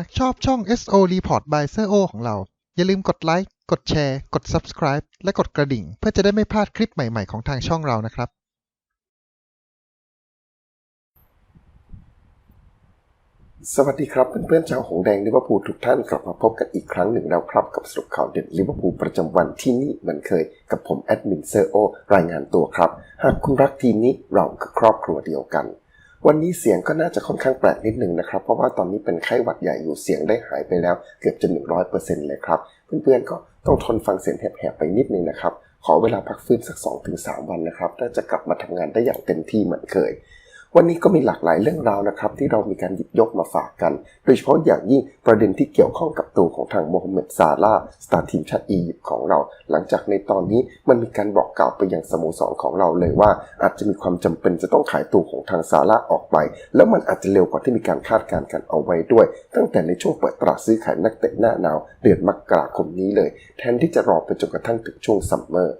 ากชอบช่อง SO Report by Sir O ของเรา อย่าลืมกดไลค์ กดแชร์ กด Subscribe และกดกระดิ่ง เพื่อจะได้ไม่พลาดคลิปใหม่ๆของทางช่องเรานะครับ สวัสดีครับเพื่อนๆชาวหงแดงลิเวอร์พูลทุกท่านกลับมาพบกันอีกครั้งหนึ่งแล้วครับ กับสรุปข่าวเด่นลิเวอร์พูลประจำวันที่นี่เหมือนเคย กับผมแอดมินเซอร์โอรายงานตัวครับ หากคุณรักทีมนี้เราคือครอบครัวเดียวกัน วันนี้เสียงก็น่าจะค่อนข้างแปลกนิดนึงนะครับ เพราะว่าตอนนี้เป็นไข้หวัดใหญ่อยู่เสียงได้หายไปแล้วเกือบจะ 100%เลยครับ เพื่อนๆก็ต้องทนฟังเสียงแหบๆไปนิดนึงนะครับ ขอเวลาพักฟื้นสัก 2-3 วันนะครับน่าจะกลับมาทำงานได้อย่างเต็มที่เหมือนเคย วันนี้ก็มีหลากหลายเรื่องราวนะครับที่เรามีการหยิบยกมาฝากกัน โดยเฉพาะอย่างยิ่งประเด็นที่เกี่ยวข้องกับตัวของทางโมฮัมเหม็ดซาลาสตาร์ทีมชาติอียิปต์ของเรา หลังจากในตอนนี้มันมีการบอกกล่าวไปยังสโมสรของเราเลยว่า อาจจะมีความจำเป็นจะต้องขายตัวของทางซาลาออกไป แล้วมันอาจจะเร็วกว่าที่มีการคาดการณ์กันเอาไว้ด้วย ตั้งแต่ในช่วงเปิดตลาดซื้อขายนักเตะหน้าหนาว เดือนมกราคมนี้เลย แทนที่จะรอไปจนกระทั่งถึงช่วงซัมเมอร์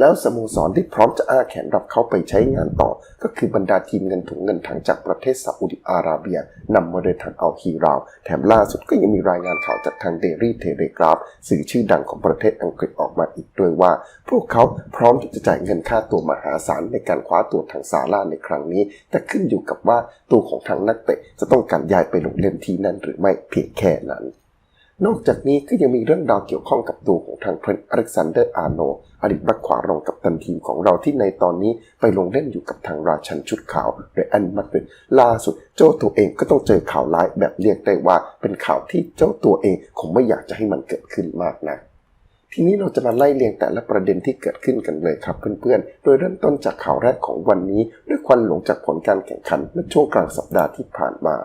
แล้วสโมสรที่พร้อมจะอ้าแขนรับเขาไปใช้งานต่อ ก็คือบรรดาทีมเงินถุงเงินถังจากประเทศซาอุดิอาระเบียนำมาโดยทางอัลฮีราว แถมล่าสุดก็ยังมีรายงานข่าวจากทางเดลี่เทเลกราฟสื่อชื่อดังของประเทศอังกฤษออกมาอีกด้วยว่า พวกเขาพร้อมที่จะจ่ายเงินค่าตัวมหาศาลในการคว้าตัวทางซาร่าในครั้งนี้ แต่ขึ้นอยู่กับว่าตัวของทางนักเตะจะต้องการย้ายไปลงเล่นที่นั่นหรือไม่เพียงแค่นั้น นอกจากนี้ก็ยังมีเรื่องราวเกี่ยวข้องกับตัวของทางเทรนต์อเล็กซานเดอร์อาร์โนอดีตบักขวารองกับตันทีมของเราที่ในตอนนี้ไปลงเล่นอยู่กับทางราชันชุดขาวเรอันมัดริดล่าสุดเจ้าตัวเองก็ต้องเจอข่าวร้ายแบบเรียกได้ว่า เป็นข่าวที่เจ้าตัวเองคงไม่อยากจะให้มันเกิดขึ้นมากนะทีนี้เราจะมาไล่เรียงแต่ละประเด็นที่เกิดขึ้นกันเลยครับเพื่อนๆ โดยเริ่มต้นจากข่าวแรกของวันนี้ ด้วยควันหลงจากผลการแข่งขันเมื่อช่วงกลางสัปดาห์ที่ผ่านมา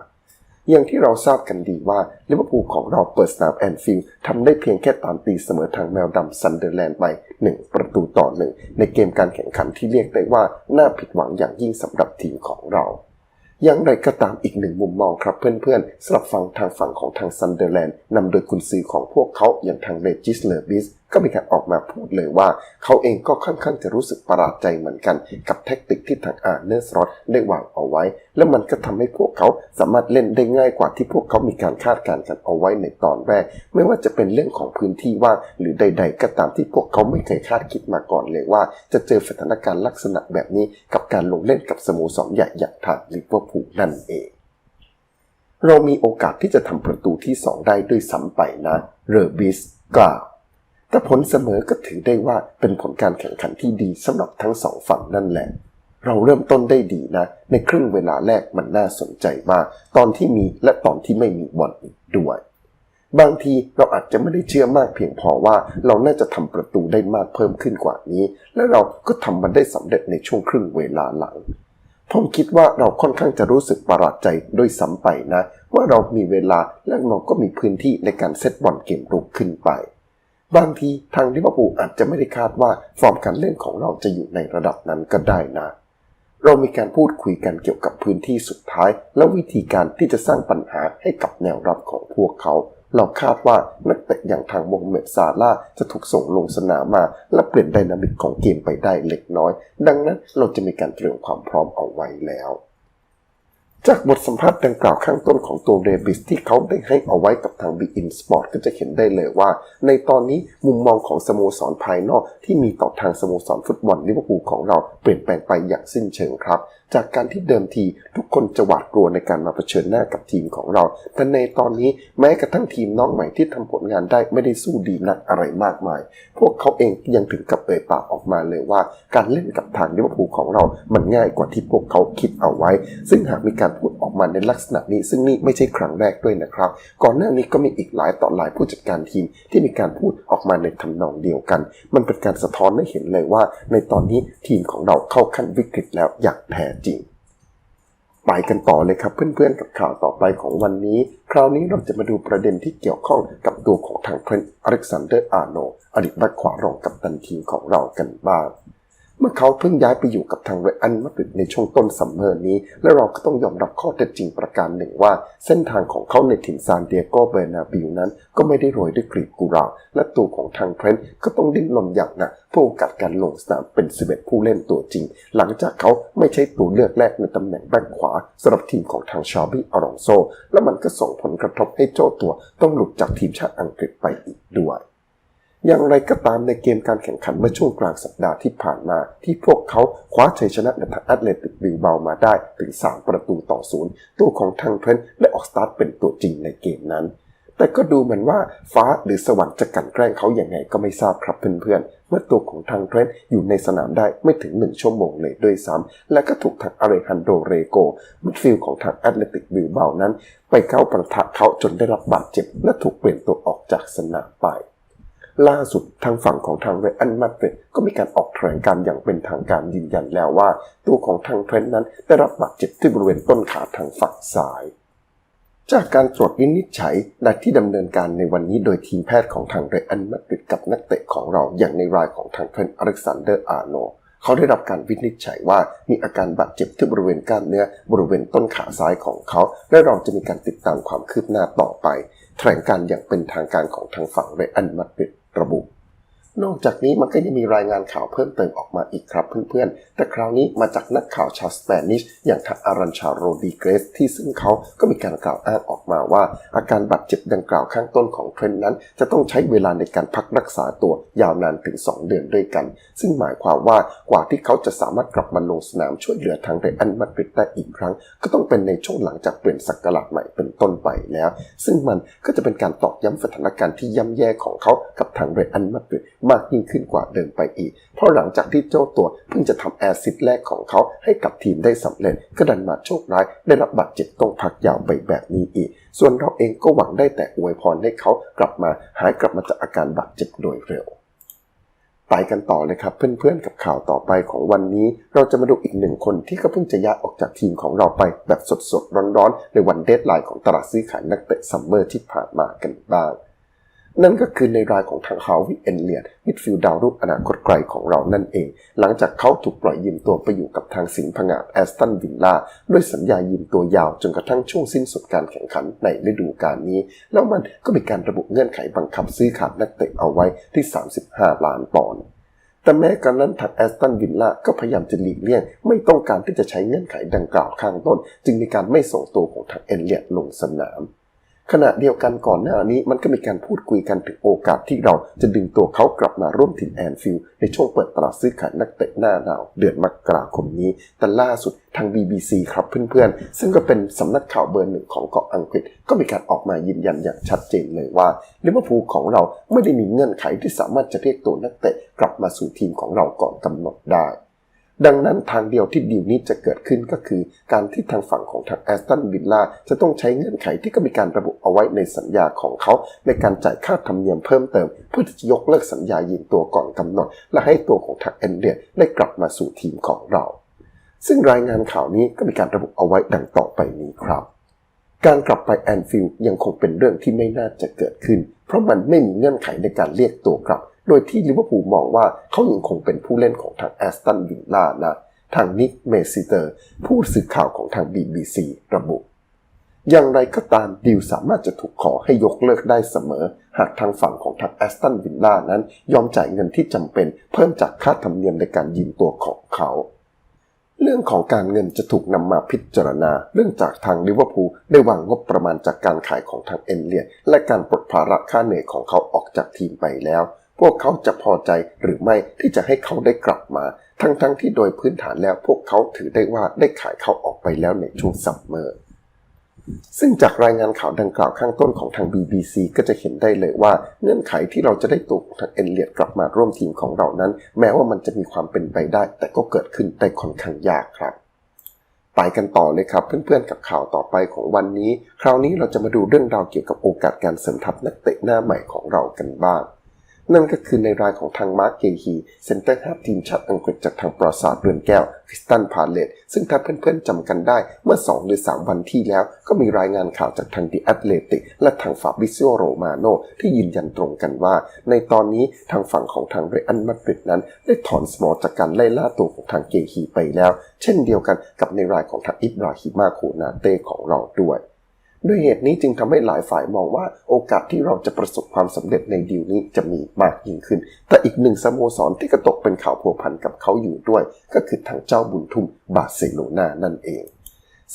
อย่างที่เราทราบกันดีว่าลิเวอร์พูลของเราเปิดสนามแอนฟิลด์ทำได้เพียงแค่ตามตีเสมอทางแมวดำซันเดอร์แลนด์ไป 1 ประตูต่อหนึ่งในเกมการแข่งขันที่เรียกได้ว่า น่าผิดหวังอย่างยิ่งสำหรับทีมของเราอย่างไรก็ตามอีกหนึ่งมุมมองครับเพื่อนๆสำหรับฝั่งทางฝั่งของทางซันเดอร์แลนด์นำโดยกุนซือของพวกเขาอย่างทางเรจิสเลอร์บิส ก็มีการออกมาพูดเลยว่า เขาเองก็ค่อนข้างจะรู้สึกประหลาดใจเหมือนกัน กับแท็กติกที่ทางอาร์เนสรอตได้วางเอาไว้ แล้วมันก็ทำให้พวกเขาสามารถเล่นได้ง่ายกว่าที่พวกเขามีการคาดการณ์กันเอาไว้ในตอนแรก ไม่ว่าจะเป็นเรื่องของพื้นที่ว่างหรือใด ๆ ก็ตามที่พวกเขาไม่เคยคาดคิดมาก่อนเลยว่า จะเจอสถานการณ์ลักษณะแบบนี้กับการลงเล่นกับสโมสรใหญ่อย่างทางลิเวอร์พูลนั่นเองเรามีโอกาสที่จะทำประตูที่ 2 ได้ด้วยซ้ำไปนะ เรอบิสกล่าว แต่ผลเสมอก็ถือได้ว่าเป็นผลการแข่งขันที่ดีสำหรับทั้งสองฝั่งนั่นแหละ เราเริ่มต้นได้ดีนะ ในครึ่งเวลาแรกมันน่าสนใจมาก ตอนที่มีและตอนที่ไม่มีบอลอีกด้วย บางทีเราอาจจะไม่ได้เชื่อมากเพียงพอว่าเราน่าจะทำประตูได้มากเพิ่มขึ้นกว่านี้ และเราก็ทำมันได้สำเร็จในช่วงครึ่งเวลาหลังผมคิดว่าเราค่อนข้างจะรู้สึกประหลาดใจด้วยซ้ำไปนะ ว่าเรามีเวลาและเราก็มีพื้นที่ในการเซตบอลเกมรุกขึ้นไป บางทีทางลิเวอร์พูลอาจจะไม่ได้คาดว่าฟอร์มการเล่นของเราจะอยู่ในระดับนั้นก็ได้นะ เรามีการพูดคุยกันเกี่ยวกับพื้นที่สุดท้าย และวิธีการที่จะสร้างปัญหาให้กับแนวรับของพวกเขา เราคาดว่านักเตะอย่างทางโมฮัมเหม็ดซาลาจะถูกส่งลงสนามมา และเปลี่ยนไดนามิกของเกมไปได้เล็กน้อย ดังนั้นเราจะมีการเตรียมความพร้อมเอาไว้แล้ว จากบทสัมภาษณ์ดังกล่าวข้างต้นของตัวเรบิสที่เขาได้ให้เอาไว้กับทาง b ีอินสปอร์ตก็จะเห็นได้เลยว่า ในตอนนี้มุมมองของสโมสรภายนอกที่มีต่อทางสโมสรฟุตบอลลิเวอร์พูลของเราเปลี่ยนแปลงไปอย่างสิ้นเชิงครับ จากการที่เดิมทีทุกคนจะหวาดกลัวในการมาเผชิญหน้ากับทีมของเรา แต่ในตอนนี้แม้กระทั่งทีมน้องใหม่ที่ทำผลงานได้ไม่ได้สู้ดีนักอะไรมากมาย พวกเขาเองยังถึงกับเอ่ยปากออกมาเลยว่า การเล่นกับทางลิเวอร์พูลของเรา มันง่ายกว่าที่พวกเขาคิดเอาไว้ ซึ่งหากมีการพูดออกมาในลักษณะนี้ ซึ่งนี่ไม่ใช่ครั้งแรกด้วยนะครับ ก่อนหน้านี้ก็มีอีกหลายต่อหลายผู้จัดการทีมที่มีการพูดออกมาในทำนองเดียวกัน มันเป็นการสะท้อนให้เห็นเลยว่า ในตอนนี้ทีมของเราเข้าขั้นวิกฤตแล้วอย่างแท้จริง ไปกันต่อเลยครับเพื่อนๆกับข่าวต่อไปของวันนี้ คราวนี้เราจะมาดูประเด็นที่เกี่ยวข้องกับตัวของทางเทรนด์อเล็กซานเดอร์อาร์โนอดีตแบ็คขวารองกับตันทีมของเรากันบ้าง เมื่อเขาเพิ่งย้ายไปอยู่กับทางเรอันมาดริดในช่วงต้นซัมเมอร์นี้ และเราก็ต้องยอมรับข้อเท็จจริงประการหนึ่งว่า เส้นทางของเขาในถิ่นซานเดียโกเบอร์นาบิวนั้น ก็ไม่ได้โรยด้วยกลีบกุหลาบและตัวของทางเทรนต์ก็ต้องดิ้นรนอย่างหนักเพื่อโอกาสการลงสนามเป็น11ผู้เล่นตัวจริง หลังจากเขาไม่ใช่ตัวเลือกแรกในตำแหน่งแบ็คขวาสำหรับทีมของทางชาบี้อารองโซและมันก็ส่งผลกระทบให้โจ้ตัวต้องหลุดจากทีมชาติอังกฤษไปอีกด้วย อย่างไรก็ตามในเกมการแข่งขันเมื่อช่วงกลางสัปดาห์ที่ผ่านมา ที่พวกเขาคว้าชัยชนะในทางแอตเลติกบิลเบามาได้ถึง 3 ประตูต่อศูนย์ตัวของทางเทรนต์และออกสตาร์ทเป็นตัวจริงในเกมนั้น แต่ก็ดูเหมือนว่าฟ้าหรือสวรรค์จะกันแกล้งเขาอย่างไงก็ไม่ทราบครับเพื่อนๆเมื่อตัวของทางเทรนต์อยู่ในสนามได้ไม่ถึง 1 ชั่วโมงเลยด้วยซ้ำและก็ถูกทางอาริฮันโดเรโกมิดฟิลของทางแอตเลติกบิลเบานั้น ไปเข้าประทะเขาจนได้รับบาดเจ็บ และถูกเปลี่ยนตัวออกจากสนามไป ล่าสุดทางฝั่งของทางเรอันมาดริดก็มีการออกแถลงการ์อย่างเป็นทางการยืนยันแล้วว่า ตัวของทางเทรนต์นั้นได้รับบาดเจ็บที่บริเวณต้นขาทางฝั่งซ้ายจากการตรวจวินิจฉัยและที่ดำเนินการในวันนี้โดยทีมแพทย์ของทางเรอันมาดริดกับนักเตะของเราอย่างในรายของทางเทรนต์อเล็กซานเดอร์อาร์โน เขาได้รับการวินิจฉัยว่ามีอาการบาดเจ็บที่บริเวณกล้ามเนื้อบริเวณต้นขาซ้ายของเขา และเราจะมีการติดตามความคืบหน้าต่อไป แถลงการอย่างเป็นทางการของทางฝั่งเรอันมาดริด ระบุ นอกจากนี้มันก็ยังมีรายงานข่าวเพิ่มเติมออกมาอีกครับเพื่อนๆ แต่คราวนี้มาจากนักข่าวชาวสเปนิชอย่างทางอารันชาโรดีเกรสที่ซึ่งเขาก็มีการกล่าวอ้างอ มาว่า อาการบาดเจ็บดังกล่าวข้างต้นของเทรนด์นั้น จะต้องใช้เวลาในการพักรักษาตัวยาวนานถึง 2 เดือนด้วยกัน ซึ่งหมายความว่ากว่าที่เขาจะสามารถกลับมาลงสนามช่วยเหลือทางเรอันมาดริดได้อีกครั้ง ก็ต้องเป็นในช่วงหลังจากเปลี่ยนศักราชใหม่เป็นต้นไปแล้ว ซึ่งมันก็จะเป็นการตอกย้ำสถานการณ์ที่ย่ำแย่ของเขากับทางเรอันมาดริดมากยิ่งขึ้นกว่าเดิมไปอีก เพราะหลังจากที่เจ้าตัวเพิ่งจะทำแอซิดแรกของเขาให้กับทีมได้สำเร็จก็ดันมาโชคร้ายได้รับบาดเจ็บต้องพักยาวไปแบบนี้อีก ส่วนเราเองก็หวังได้แต่อวยพรให้เขากลับมาหายกลับมาจากอาการบาดเจ็บโดยเร็วไปกันต่อเลยครับเพื่อนๆกับข่าวต่อไปของวันนี้ เราจะมาดูอีกหนึ่งคนที่ก็เพิ่งจะย้ายออกจากทีมของเราไปแบบสดๆร้อนๆ ในวันเดทไลน์ของตลาดซื้อขายนักเตะซัมเมอร์ที่ผ่านมากันบ้าง นั่นก็คือในรายของทางฮาวิเอนเลียดมิดฟิลด์ดาวรุ่งอนาคตไกลของเรานั่นเอง หลังจากเขาถูกปล่อยยืมตัวไปอยู่กับทางสิงห์ผงาแอสตันวิลล่าด้วยสัญญายืมตัวยาวจนกระทั่งช่วงสิ้นสุดการแข่งขันในฤดูกาลนี้ แล้วมันก็มีการระบุเงื่อนไขบังคับซื้อขาดนักเตะเอาไว้ที่ 35 ล้านปอนด์แต่แม้กระนั้นทางแอสตันวิลล่าก็พยายามจะหลีกเลี่ยง ไม่ต้องการที่จะใช้เงื่อนไขดังกล่าวข้างต้น จึงมีการไม่ส่งตัวของทางเอนเลียดลงสนาม ขณะเดียวกันก่อนหน้านี้มันก็มีการพูดคุยกันถึงโอกาสที่เราจะดึงตัวเขากลับมาร่วมทีมแอนฟิลด์ในช่วงเปิดตลาดซื้อขายนักเตะหน้าหนาว เดือนมกราคมนี้ แต่ล่าสุดทาง BBC ครับเพื่อนๆ ซึ่งก็เป็นสำนักข่าวเบอร์หนึ่งของเกาะอังกฤษ ก็มีการออกมายืนยันอย่างชัดเจนเลยว่าลิเวอร์พูลของเราไม่ได้มีเงื่อนไขที่สามารถจะเรียกตัวนักเตะกลับมาสู่ทีมของเราก่อนกำหนดได้ ดังนั้นทางเดียวที่ดีลนี้จะเกิดขึ้นก็คือ การที่ทางฝั่งของทางแอสตันวิลล่าจะต้องใช้เงื่อนไขที่ก็มีการระบุเอาไว้ในสัญญาของเขา ในการจ่ายค่าธรรมเนียมเพิ่มเติม เพื่อที่จะยกเลิกสัญญายืมตัวก่อนกำหนด และให้ตัวของทางเอนเดียได้กลับมาสู่ทีมของเรา ซึ่งรายงานข่าวนี้ก็มีการระบุเอาไว้ดังต่อไปนี้ครับ การกลับไปแอนฟิลด์ยังคงเป็นเรื่องที่ไม่น่าจะเกิดขึ้น เพราะมันไม่มีเงื่อนไขในการเรียกตัวกลับ โดยที่ลิเวอร์พูลมองว่าเขายังคงเป็นผู้เล่นของทางแอสตันวิลล่านะ ทางนิกเมซิเตอร์ ผู้สื่อข่าวของทาง BBC ระบุ อย่างไรก็ตามดีลสามารถจะถูกขอให้ยกเลิกได้เสมอ หากทางฝั่งของทางแอสตันวิลล่านั้น ยอมจ่ายเงินที่จำเป็น เพิ่มจากค่าธรรมเนียมในการยืมตัวของเขา เรื่องของการเงินจะถูกนำมาพิจารณา เรื่องจากทางลิเวอร์พูลได้วางงบประมาณจากการขายของทางเอ็นเลียและการปลดภาระค่าเหนื่อยของเขาออกจากทีมไปแล้ว พวกเขาจะพอใจหรือไม่ที่จะให้เขาได้กลับมา ทั้งๆทที่โดยพื้นฐานแล้วพวกเขาถือได้ว่าได้ขายเขาออกไปแล้วในช่วงซัมเมอร์ ซึ่งจากรายงานข่าวดังกล่าวข้างต้นของทาง BBC ก็จะเห็นได้เลยว่าเงื่อนไขที่เราจะได้ตัวทางเอ็นเลียดกลับมาร่วมทีมของเรานั้น แม้ว่ามันจะมีความเป็นไปได้ แต่ก็เกิดขึ้นได้ค่อนข้างยากครับไปกันต่อเลยครับ เพื่อนๆกับข่าวต่อไปของวันนี้ คราวนี้เราจะมาดูเรื่องราวเกี่ยวกับโอกาสการเสริมทัพนักเตะหน้าใหม่ของเรากันบ้าง นั่นก็คือในรายของทางมาร์กเกฮีเซนเตอร์ฮาฟทีมชาติอังกฤษจากทางปราสาทเรือนแก้วคริสตันพาเลตซึ่งถ้าเพื่อนๆจำกันได้เมื่อ 2 หรือ 3 วันที่แล้ว ก็มีรายงานข่าวจากทางดิแอตเลติกและทางฟาบิซิโอโรมาโนที่ยืนยันตรงกันว่า ในตอนนี้ทางฝั่งของทางเรอันมาดริดนั้น ได้ถอนสมอจากการไล่ล่าตัวของทางเกฮีไปแล้ว เช่นเดียวกันกับในรายของทางอิบราฮิมาโคนาเต้ของเราด้วย ด้วยเหตุนี้จึงทำให้หลายฝ่ายมองว่าโอกาสที่เราจะประสบความสำเร็จในดีลนี้จะมีมากยิ่งขึ้น แต่อีกหนึ่งสโมสรที่กระตกเป็นข่าวพัวพันกับเขาอยู่ด้วย ก็คือทางเจ้าบุญทุ่มบาร์เซโลนานั่นเอง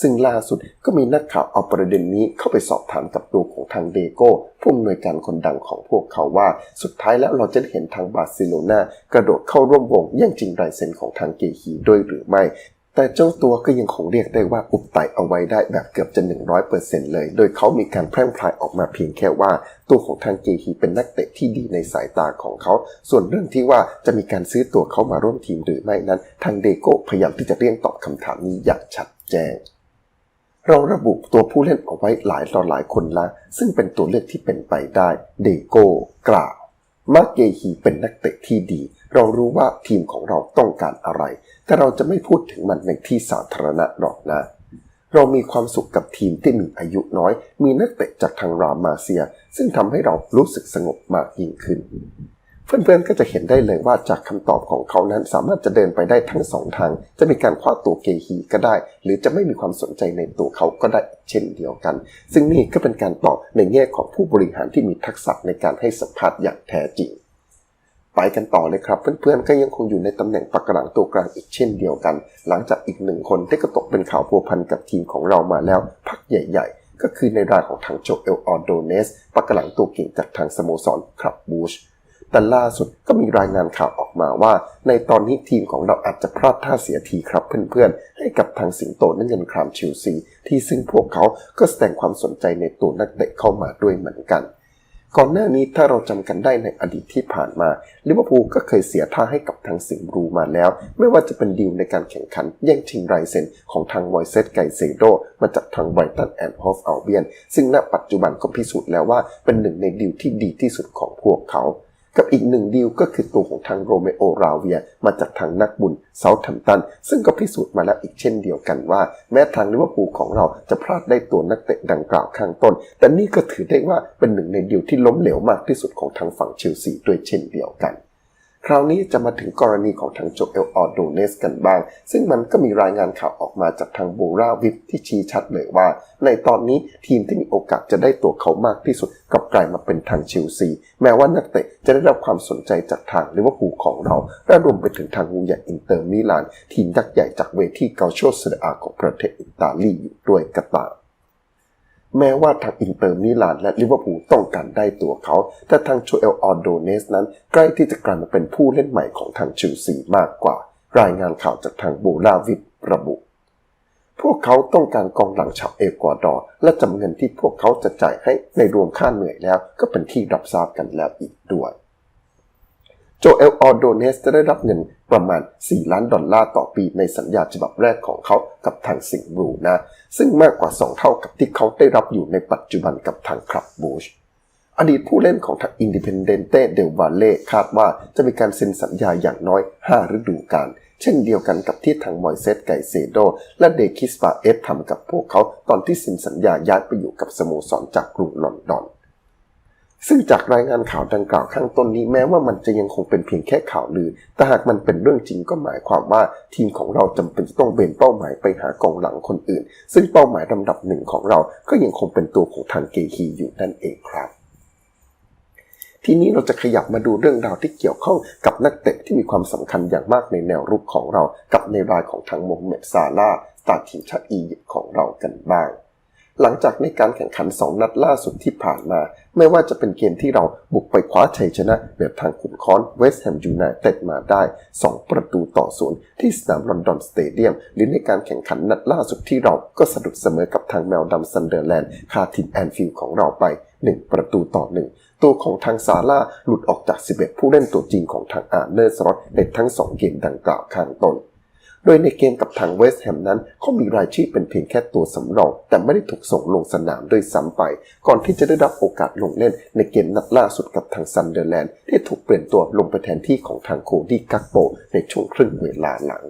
ซึ่งล่าสุดก็มีนักข่าวเอาประเด็นนี้เข้าไปสอบถามกับตัวของทางเดโก้ผู้อำนวยการคนดังของพวกเขาว่า สุดท้ายแล้วเราจะเห็นทางบาร์เซโลนากระโดดเข้าร่วมวงแย่งจริงรายเซ็นของทางเกฮีด้วยหรือไม่ แต่เจ้าตัวก็ยังคงเรียกได้ว่าอุบไตเอาไว้ได้แบบเกือบจะ 100%เลย โดยเขามีการแพร่พรายออกมาเพียงแค่ว่า ตัวของทางเกฮีเป็นนักเตะที่ดีในสายตาของเขา ส่วนเรื่องที่ว่าจะมีการซื้อตัวเขามาร่วมทีมหรือไม่นั้น ทางเดโก้พยายามที่จะเรียงตอบคำถามนี้อย่างชัดแจ้งเราระบุตัวผู้เล่นเอาไว้หลายต่อหลายคนละ ซึ่งเป็นตัวเลือกที่เป็นไปได้ เดโก้กล่าวมาเกฮีเป็นนักเตะที่ดี เรารู้ว่าทีมของเราต้องการอะไร แต่เราจะไม่พูดถึงมันในที่สาธารณะหรอกนะ เรามีความสุขกับทีมที่มีอายุน้อย มีนักเตะจากทางรามาเซีย ซึ่งทำให้เรารู้สึกสงบมากยิ่งขึ้น เพื่อนๆก็จะเห็นได้เลยว่าจากคำตอบของเขานั้นสามารถจะเดินไปได้ทั้งสองทาง จะมีการคว้าตัวเกฮีก็ได้ หรือจะไม่มีความสนใจในตัวเขาก็ได้เช่นเดียวกัน ซึ่งนี่ก็เป็นการตอบในแง่ของผู้บริหารที่มีทักษะในการให้สัมภาษณ์อย่างแท้จริง ไปกันต่อเลยครับ เพื่อนๆก็ยังคงอยู่ในตำแหน่งปากกระหลังตัวกลางอีกเช่นเดียวกัน หลังจากอีกหนึ่งคนที่ก็ตกเป็นข่าวพัวพันกับทีมของเรามาแล้วพักใหญ่ ๆ ก็คือในรายของทางโจเอลออโดเนสปากกระหลังตัวเก่งจากทางสโมสรคลับบูชแต่ล่าสุดก็มีรายงานข่าวออกมาว่า ในตอนนี้ทีมของเราอาจจะพลาดท่าเสียทีครับเพื่อนๆ ให้กับทางสิงโตนั่นเงินครามเชลซี ที่ซึ่งพวกเขาก็แสดงความสนใจในตัวนักเตะเข้ามาด้วยเหมือนกัน ก่อนหน้านี้ถ้าเราจำกันได้ในอดีตที่ผ่านมาลิเวอร์พูลก็เคยเสียท่าให้กับทางสิงห์บรูมาแล้ว ไม่ว่าจะเป็นดีลในการแข่งขันแย่งชิงไรเซนของทางวอยเซตไกเซโดมาจากทางไบรตันแอนด์ฮอฟอัลเบียนซึ่งณปัจจุบันก็พิสูจน์แล้วว่าเป็นหนึ่งในดีลที่ดีที่สุดของพวกเขา กับอีกหนึ่งดีลก็คือตัวของทางโรเมโอราเวีย มาจากทางนักบุญเซาท์แฮมตัน ซึ่งก็พิสูจน์มาแล้วอีกเช่นเดียวกันว่า แม้ทางลิเวอร์พูลของเราจะพลาดได้ตัวนักเตะดังกล่าวข้างต้น แต่นี่ก็ถือได้ว่าเป็นหนึ่งในดีลที่ล้มเหลวมากที่สุดของทางฝั่งเชลซีด้วยเช่นเดียวกัน คราวนี้จะมาถึงกรณีของทางโจเอลออโดเนสกันบ้าง ซึ่งมันก็มีรายงานข่าวออกมาจากทางโบราวิปที่ชี้ชัดเลยว่า ในตอนนี้ทีมที่มีโอกาสจะได้ตัวเขามากที่สุดกลับกลายมาเป็นทางเชลซี แม้ว่านักเตะจะได้รับความสนใจจากทางลิเวอร์พูลของเราและรวมไปถึงทางงูใหญ่อินเตอร์มิลาน ทีมยักษ์ใหญ่จากเวทีเกาโชเซเรอาของประเทศอิตาลีอยู่ด้วยก็ตาม แม้ว่าทางอินเตอร์มิลานและลิเวอร์พูลต้องการได้ตัวเขา แต่ทางโชเอลออโดเนสนั้นใกล้ที่จะกลายมาเป็นผู้เล่นใหม่ของทางเชลซีมากกว่า รายงานข่าวจากทางโบลาวิดระบุ พวกเขาต้องการกองหลังชาวเอกวาดอร์และจำเงินที่พวกเขาจะจ่ายให้ในรวมค่าเหนื่อยแล้ว ก็เป็นที่รับทราบกันแล้วอีกด้วย โจเอลออโดเนสจะได้รับเงินประมาณ 4 ล้านดอลลาร์ต่อปีในสัญญาฉบับแรกของเขากับทางสิงห์บรูนะ ซึ่งมากกว่า 2 เท่ากับที่เขาได้รับอยู่ในปัจจุบันกับทางคลับบูชอดีตผู้เล่นของทางอินดิเพนเดนเตเดลวาเล่คาดว่าจะมีการเซ็นสัญญาอย่างน้อย 5 ฤดูกาลเช่นเดียวกันกับที่ทางมอยเซสไกเซโด และเดคิสปาเอฟทำกับพวกเขาตอนที่เซ็นสัญญาย้ายไปอยู่กับสโมสรจากกรุงลอนดอน ซึ่งจากรายงานข่าวดังกล่าวข้างต้นนี้แม้ว่ามันจะยังคงเป็นเพียงแค่ข่าวลือ แต่หากมันเป็นเรื่องจริงก็หมายความว่าทีมของเราจำเป็นจะต้องเบนเป้าหมายไปหากองหลังคนอื่น ซึ่งเป้าหมายลำดับหนึ่งของเราก็ยังคงเป็นตัวของทางเกฮีอยู่นั่นเองครับ ทีนี้เราจะขยับมาดูเรื่องราวที่เกี่ยวข้องกับนักเตะที่มีความสำคัญอย่างมากในแนวรุกของเรา กับในรายของทางโมฮัมเหม็ดซาลาตาทีมชาติอียิปต์ของเรากันบ้าง หลังจากในการแข่งขัน 2 นัดล่าสุดที่ผ่านมา ไม่ว่าจะเป็นเกมที่เราบุกไปคว้าชัยชนะเหนือทางขุนค้อนเวสต์แฮมยูไนเต็ดมาได้ 2 ประตูต่อศูนย์ที่สนามลอนดอนสเตเดียม หรือในการแข่งขันนัดล่าสุดที่เราก็สะดุดเสมอกับทางแมวดำซันเดอร์แลนด์คาทินแอนฟิลด์ของเราไป 1 ประตูต่อ 1ตัวของทางซาร่าหลุดออกจาก 11 ผู้เล่นตัวจริงของทางอาร์เนอร์สล็อตในทั้ง 2 เกมดังกล่าวข้างต้น โดยในเกมกับทางเวสต์แฮมนั้นเขามีรายชื่อเป็นเพียงแค่ตัวสำรอง แต่ไม่ได้ถูกส่งลงสนามโดยซ้ำไป ก่อนที่จะได้รับโอกาสลงเล่นในเกมนัดล่าสุดกับทางซันเดอร์แลนด์ที่ถูกเปลี่ยนตัวลงไปแทนที่ของทางโคดี้กักโปในช่วงครึ่งเวลาหลัง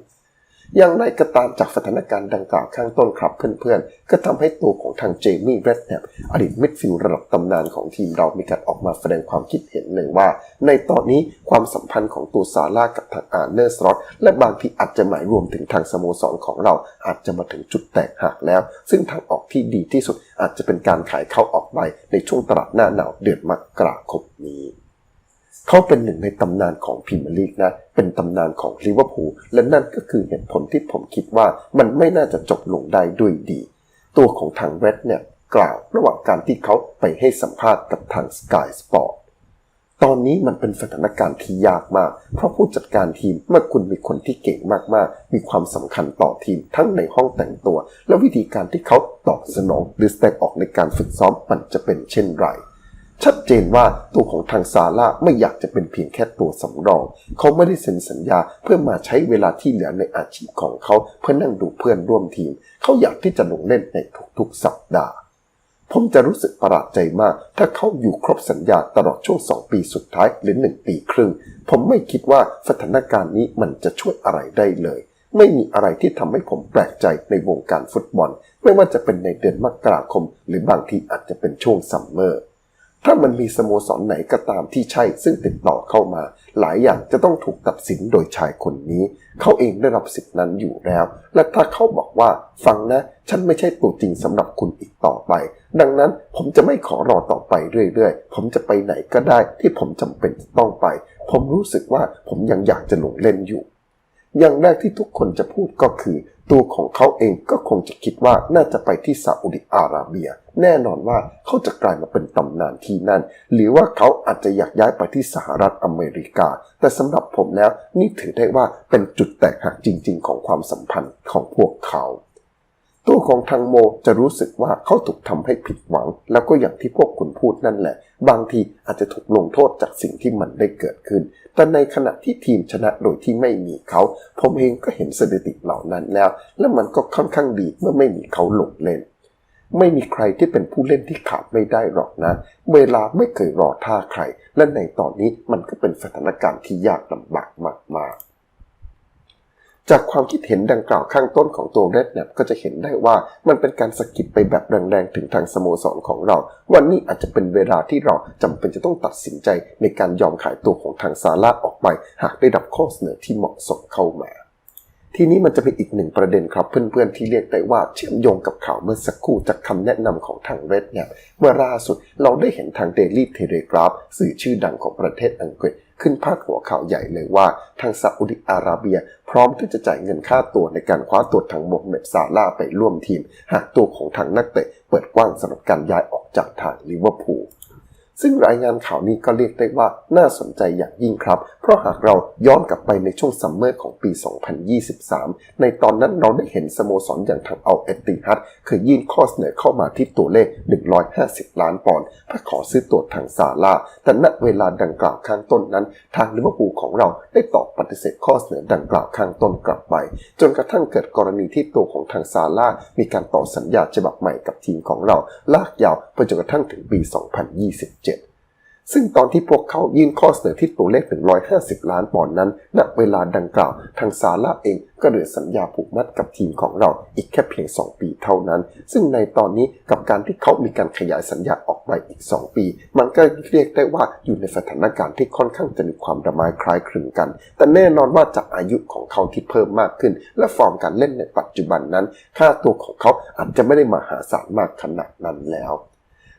อย่างไรก็ตามจากสถานการณ์ดังกล่าวข้างต้นครับเพื่อนๆ ก็ทำให้ตัวของทางเจมี่เรดแนปอดีตมิดฟิลด์ระดับตำนานของทีมเรามีการออกมาแสดงความคิดเห็นหนึ่งว่า ในตอนนี้ความสัมพันธ์ของตัวซาร่ากับทางอาร์เนอร์สล็อตและบางทีอาจจะหมายรวมถึงทางสโมสรของเราอาจจะมาถึงจุดแตกหักแล้ว ซึ่งทางออกที่ดีที่สุดอาจจะเป็นการขายเข้าออกไปในช่วงตลาดหน้าหนาวเดือนมกราคมนี้ เขาเป็นหนึ่งในตำนานของพรีเมียร์ลีกนะ เป็นตำนานของลิเวอร์พูลและนั่นก็คือเหตุผลที่ผมคิดว่ามันไม่น่าจะจบลงได้ด้วยดี ตัวของทางเรดเนี่ยกล่าวระหว่างการที่เขาไปให้สัมภาษณ์กับทาง Sky Sport ตอนนี้มันเป็นสถานการณ์ที่ยากมาก เพราะผู้จัดการทีมเมื่อคุณมีคนที่เก่งมากๆ มีความสำคัญต่อทีมทั้งในห้องแต่งตัว และวิธีการที่เขาตอบสนองหรือแสดงออกในการฝึกซ้อมมันจะเป็นเช่นไร ชัดเจนว่าตัวของทางซาร่าไม่อยากจะเป็นเพียงแค่ตัวสำรอง เขาไม่ได้เซ็นสัญญาเพื่อมาใช้เวลาที่เหลือในอาชีพของเขาเพื่อนั่งดูเพื่อนร่วมทีม เขาอยากที่จะลงเล่นในทุกๆสัปดาห์ ผมจะรู้สึกประหลาดใจมาก ถ้าเขาอยู่ครบสัญญาตลอดช่วง2ปีสุดท้ายหรือ1ปีครึ่ง ผมไม่คิดว่าสถานการณ์นี้มันจะช่วยอะไรได้เลย ไม่มีอะไรที่ทำให้ผมแปลกใจในวงการฟุตบอล ไม่ว่าจะเป็นในเดือนมกราคม หรือบางทีอาจจะเป็นช่วงซัมเมอร์ ถ้ามันมีสโมสรไหนก็ตามที่ใช่ซึ่งติดต่อเข้ามา หลายอย่างจะต้องถูกตัดสินโดยชายคนนี้ เขาเองได้รับสิทธินั้นอยู่แล้ว และถ้าเขาบอกว่าฟังนะ ฉันไม่ใช่ตัวจริงสำหรับคุณอีกต่อไป ดังนั้นผมจะไม่ขอรอต่อไปเรื่อยๆ ผมจะไปไหนก็ได้ที่ผมจำเป็นจะต้องไป ผมรู้สึกว่าผมยังอยากจะลงเล่นอยู่ อย่างแรกที่ทุกคนจะพูดก็คือ ตัวของเขาเองก็คงจะคิดว่าน่าจะไปที่ซาอุดิอาระเบีย แน่นอนว่าเขาจะกลายมาเป็นตำนานที่นั่น หรือว่าเขาอาจจะอยากย้ายไปที่สหรัฐอเมริกา แต่สำหรับผมแล้วนี่ถือได้ว่าเป็นจุดแตกหักจริง ๆ ของความสัมพันธ์ของพวกเขา ตัวของทางโมจะรู้สึกว่าเขาถูกทำให้ผิดหวัง แล้วก็อย่างที่พวกคุณพูดนั่นแหละ บางทีอาจจะถูกลงโทษจากสิ่งที่มันได้เกิดขึ้น แต่ในขณะที่ทีมชนะโดยที่ไม่มีเขา ผมเองก็เห็นสถิติเหล่านั้นแล้ว และมันก็ค่อนข้างดีเมื่อไม่มีเขาลงเล่นไม่มีใครที่เป็นผู้เล่นที่ขาดไม่ได้หรอกนะ เวลาไม่เคยรอท่าใคร และในตอนนี้มันก็เป็นสถานการณ์ที่ยากลำบากมากๆ จากความคิดเห็นดังกล่าวข้างต้นของตัวเรดแนปก็จะเห็นได้ว่ามันเป็นการสะกิดไปแบบแรงๆถึงทางสโมสรของเรา วันนี้อาจจะเป็นเวลาที่เราจำเป็นจะต้องตัดสินใจในการยอมขายตัวของทางซาร่าออกไป หากได้รับข้อเสนอที่เหมาะสมเข้ามาทีนี้มันจะเป็นอีกหนึ่งประเด็นครับเพื่อนๆที่เรียกได้ว่าเชื่อมโยงกับข่าวเมื่อสักครู่จากคำแนะนำของทางเรดแนปเมื่อล่าสุดเราได้เห็นทางเดลี่เทเลกราฟสื่อชื่อดังของประเทศอังกฤษ ขึ้นพาดหัวข่าวใหญ่เลยว่า ทางซาอุดิอาระเบีย พร้อมที่จะจ่ายเงินค่าตัวในการคว้าตัวทางโมฮัมเหม็ดซาล่าไปร่วมทีม หากตัวของทางนักเตะเปิดกว้างสำหรับการย้ายออกจากทางลิเวอร์พูล ซึ่งรายงานข่าวนี้ก็เรียกได้ว่าน่าสนใจอย่างยิ่งครับ เพราะหากเราย้อนกลับไปในช่วงซัมเมอร์ของปี 2023 ในตอนนั้นเราได้เห็นสโมสรอย่างทางเอาเอติฮัดเคยยื่นข้อเสนอเข้ามาที่ตัวเลข 150 ล้านปอนด์เพื่อขอซื้อตัวทางซาร่าแต่ณเวลาดังกล่าวข้างต้นนั้น ทางลิเวอร์พูลของเราได้ตอบปฏิเสธข้อเสนอดังกล่าวข้างต้นกลับไป จนกระทั่งเกิดกรณีที่ตัวของทางซาร่ามีการต่อสัญญาฉบับใหม่กับทีมของเราลากยาวไปจนกระทั่งถึงปี 2027 ซึ่งตอนที่พวกเขายื่นข้อเสนอที่ตัวเลข 150 ล้านปอนด์นั้นณเวลาดังกล่าว ทางซาร่าเองก็เหลือสัญญาผูกมัดกับทีมของเราอีกแค่เพียง 2 ปีเท่านั้น ซึ่งในตอนนี้กับการที่เขามีการขยายสัญญาออกไปอีก 2 ปี มันก็เรียกได้ว่าอยู่ในสถานการณ์ที่ค่อนข้างจะมีความระไม้คล้ายคลึงกัน แต่แน่นอนว่าจากอายุของเขาที่เพิ่มมากขึ้น และฟอร์มการเล่นในปัจจุบันนั้น ค่าตัวของเขาอาจจะไม่ได้มหาศาลมากขนาดนั้นแล้ว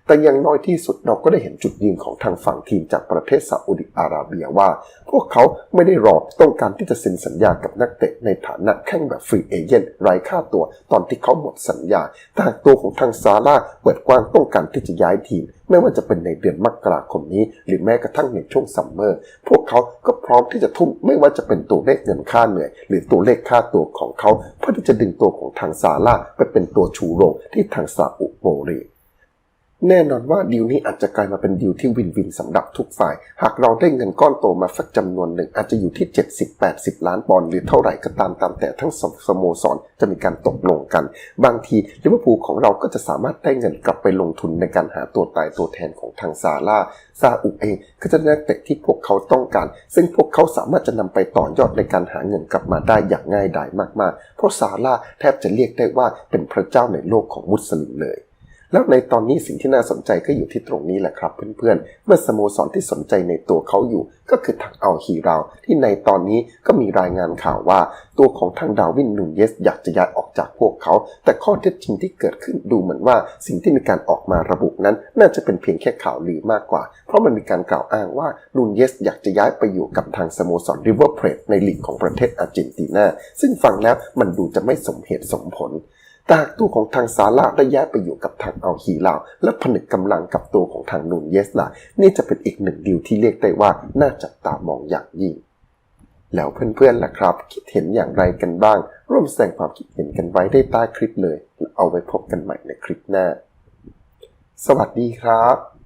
แต่อย่างน้อยที่สุดเราก็ได้เห็นจุดยืนของทางฝั่งทีมจากประเทศซาอุดิอาระเบียว่า พวกเขาไม่ได้รอต้องการที่จะเซ็นสัญญากับนักเตะในฐานะแข่งแบบฟรีเอเจนต์ไร้ค่าตัว ตอนที่เขาหมดสัญญาแต่ากตัวของทางซาร่าเปิดกว้างต้องการที่จะย้ายทีม ไม่ว่าจะเป็นในเดือนมกราคมนี้ หรือแม้กระทั่งในช่วงซัมเมอร์ พวกเขาก็พร้อมที่จะทุ่มไม่ว่าจะเป็นตัวเลขเงินค่าเหนื่อย หรือตัวเลขค่าตัวของเขาเพื่อที่จะดึงตัวของทางซาร่าไปเป็นตัวชูโรงที่ทางซาอุโบรี แน่นอนว่าดีลนี้อาจจะกลายมาเป็นดีลที่วินวินสำหรับทุกฝ่าย หากเราได้เงินก้อนโตมาสักจำนวนหนึ่งอาจจะอยู่ที่ 70-80 ล้านปอนด์หรือเท่าไหร่ก็ตามตามแต่ทั้งสองสโมสรจะมีการตกลงกัน บางทีลิเวอร์พูลของเราก็จะสามารถได้เงินกลับไปลงทุนในการหาตัวตายตัวแทนของทางซาร่าซาอุเองก็จะได้นักเตะที่พวกเขาต้องการ ซึ่งพวกเขาสามารถจะนำไปต่อยอดในการหาเงินกลับมาได้อย่างง่ายดายมากๆ เพราะซาร่าแทบจะเรียกได้ว่าเป็นพระเจ้าในโลกของมุสลิมเลย แล้วในตอนนี้สิ่งที่น่าสนใจก็อยู่ที่ตรงนี้แหละครับเพื่อนๆ เมื่อสโมสรที่สนใจในตัวเขาอยู่ ก็คือทางเอัลฮีรา ที่ในตอนนี้ก็มีรายงานข่าวว่า ตัวของทางดาวินนูนเยส อยากจะย้ายออกจากพวกเขา แต่ข้อเท็จจริงที่เกิดขึ้นดูเหมือนว่าสิ่งที่มีการออกมาระบุนั้น น่าจะเป็นเพียงแค่ข่าวลือมากกว่า เพราะมันมีการกล่าวอ้างว่านูนเยส อยากจะย้ายไปอยู่กับทางสโมสรริเวอร์เพลทในลีกของประเทศอาร์เจนตินาซึ่งฟังแล้วมันดูจะไม่สมเหตุสมผล ตากตัวของทางซาร่าได้ย้ายไปอยู่กับทางอัลฮีลาว และผนึกกำลังกับตัวของทางนูนเยสล่ะนี่จะเป็นอีกหนึ่งดีลที่เรียกได้ว่าน่าจับตามองอย่างยิ่ง แล้วเพื่อนๆล่ะครับ คิดเห็นอย่างไรกันบ้าง ร่วมแสดงความคิดเห็นกันไว้ได้ใต้คลิปเลย แล้วเอาไว้พบกันใหม่ในคลิปหน้า สวัสดีครับ